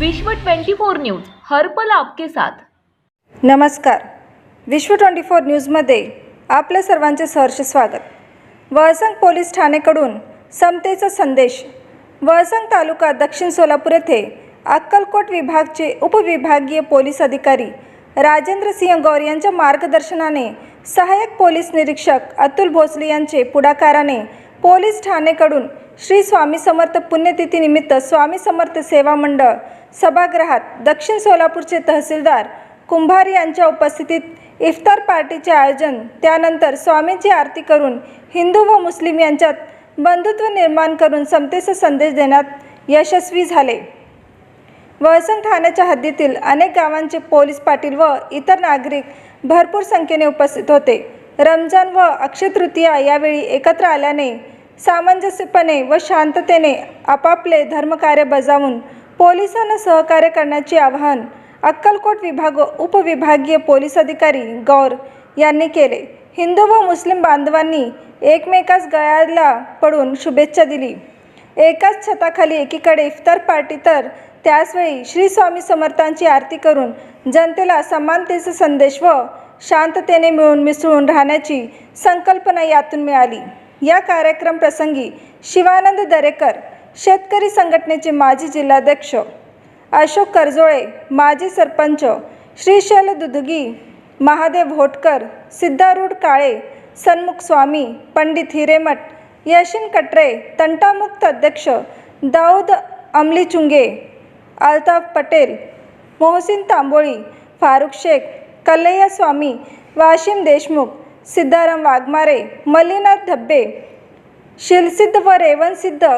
विश्व 24 न्यूज हर्पल आपके साथ. नमस्कार. विश्व ट्वेंटी फोर न्यूजमध्ये आपल्या सर्वांचे सहर्ष स्वागत. वळसंग पोलीस ठाणेकडून समतेचा संदेश. वळसंग तालुका दक्षिण सोलापूर येथे अक्कलकोट विभागचे उपविभागीय पोलीस अधिकारी राजेंद्र सिंह गौर यांच्या मार्गदर्शनाने सहाय्यक पोलीस निरीक्षक अतुल भोसले यांचे पुढाकाराने पोलीस ठाणेकडून श्री स्वामी समर्थ पुण्यतिथीनिमित्त स्वामी समर्थ सेवा मंडळ सभागृहात दक्षिण सोलापूरचे तहसीलदार कुंभार यांच्या उपस्थितीत इफ्तार पार्टीचे आयोजन त्यानंतर स्वामींची आरती करून हिंदू व मुस्लिम यांच्यात बंधुत्व निर्माण करून समतेचा संदेश देण्यात यशस्वी झाले. वळसंग ठाण्याच्या हद्दीतील अनेक गावांचे पोलीस पाटील व इतर नागरिक भरपूर संख्येने उपस्थित होते. रमजान व अक्षय तृतीया यावेळी एकत्र आल्याने सामंजस्यपणे व शांततेने आपापले धर्मकार्य बजावून पोलिसांना सहकार्य करण्याचे आवाहन अक्कलकोट विभाग उपविभागीय पोलीस अधिकारी गौर यांनी केले. हिंदू व मुस्लिम बांधवांनी एकमेकास गळ्याला पडून शुभेच्छा दिली. एकाच छताखाली एकीकडे इफ्तार पार्टी तर त्याचवेळी श्री स्वामी समर्थांची आरती करून जनतेला समानतेचा संदेश व शांततेने मिळून मिसळून राहण्याची संकल्पना यातून मिळाली. या कार्यक्रम प्रसंगी शिवानंद दरेकर शेतकरी संघटनेचे माजी जिल्हाध्यक्ष अशोक करजोळे माजी सरपंच श्रीशैल दुधगी महादेव होटकर सिद्धारूढ काळे सन्मुख स्वामी पंडित हिरेमठ यशिन कटरे तंटामुक्त अध्यक्ष दाऊद अमली चुंगे अल्ताफ पटेल मोहसिन तांबोळी फारुख शेख कल्लैया स्वामी वाशिम देशमुख सिद्धाराम वाघमारे मल्लीनाथ धब्बे शिलसिद्ध व रेवणसिद्ध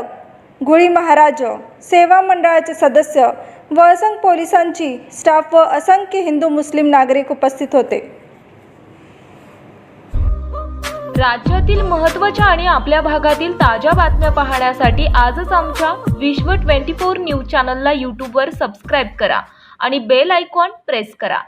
गुळी महाराज सेवा मंडळाचे सदस्य वळसंग पोलिसांची स्टाफ व असंख्य हिंदू मुस्लिम नागरिक उपस्थित होते. राज्यातील महत्त्वाच्या आणि आपल्या भागातील ताज्या बातम्या पाहण्यासाठी आजच आमच्या विश्व 24 न्यूज चॅनलला यूट्यूबवर सबस्क्राईब करा आणि बेल आयकॉन प्रेस करा.